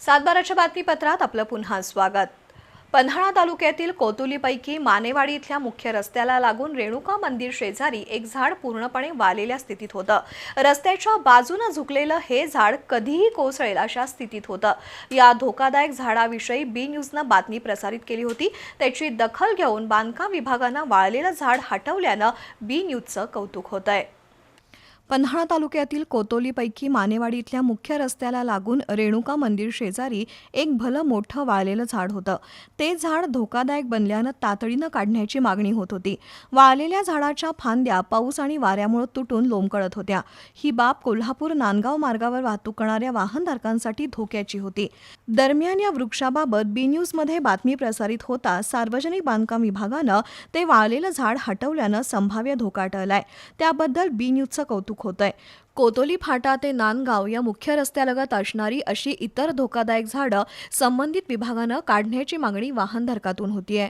सातबाराच्या बातमीपत्रात आपलं पुन्हा स्वागत. पन्हाळा तालुक्यातील कोतुलीपैकी मानेवाडी इथल्या मुख्य रस्त्याला लागून रेणुका मंदिर शेजारी एक झाड पूर्णपणे वालेल्या स्थितीत होतं. रस्त्याच्या बाजूनं झुकलेलं हे झाड कधीही कोसळेल अशा स्थितीत होतं. या धोकादायक झाडाविषयी बी न्यूजनं बातमी प्रसारित केली होती. त्याची दखल घेऊन बांधकाम विभागानं वाळलेलं झाड हटवल्यानं बी न्यूजचं कौतुक होत आहे पन्हाळा तालुक्यातील कोतोलीपैकी मानेवाडी इथल्या मुख्य रस्त्याला लागून रेणुका मंदिर शेजारी एक भलं मोठं वाळलेलं झाड होतं. ते झाड धोकादायक बनल्यानं तातडीनं काढण्याची मागणी होत होती. वाळलेल्या झाडाच्या फांद्या पाऊस आणि वाऱ्यामुळे तुटून लोंबकळत होत्या. ही बाब कोल्हापूर नांदगाव मार्गावर वाहतूक करणाऱ्या वाहनधारकांसाठी धोक्याची होती. दरम्यान या वृक्षाबाबत बी न्यूजमध्ये बातमी प्रसारित होता सार्वजनिक बांधकाम विभागानं ते वाळलेलं झाड हटवल्यानं संभाव्य धोका टळलाय. त्याबद्दल बी न्यूजचं कौतुक होत आहे. कोतोली फाटा ते नांदगाव या मुख्य रस्त्यालगत असणारी अशी इतर धोकादायक झाडं संबंधित विभागानं काढण्याची मागणी वाहनधारकातून होतीये.